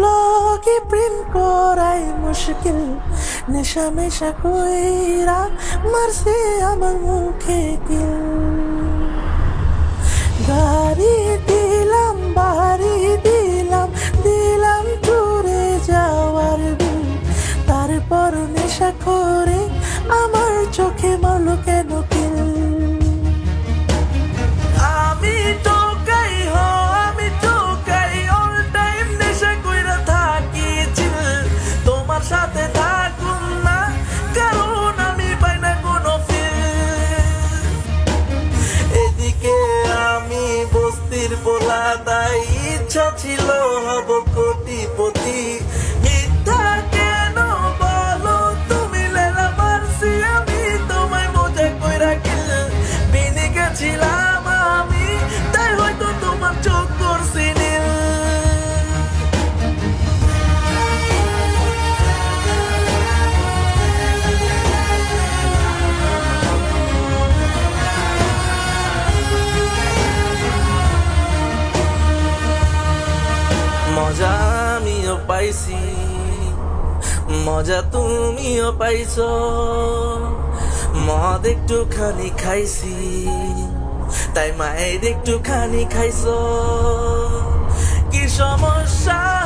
লগে প্রেম করাই মুশকিল, নেশা মেশা কইরা মারছে আমার মুখে কিল। গাড়ি দিলাম, বাড়ি দিলাম দিলাম টুরে যাওয়ার বিল তারপর নেশা করে আমার চোখে পোলা তাই ইচ্ছা ছিল হব কোটিপতি। মজা আমিও পাইছি। মজা তুমিও পাইছ। মদ একটু খানি খাইছি। তাই মায়ের একটু খানি খাইছ। কি সমস্যা?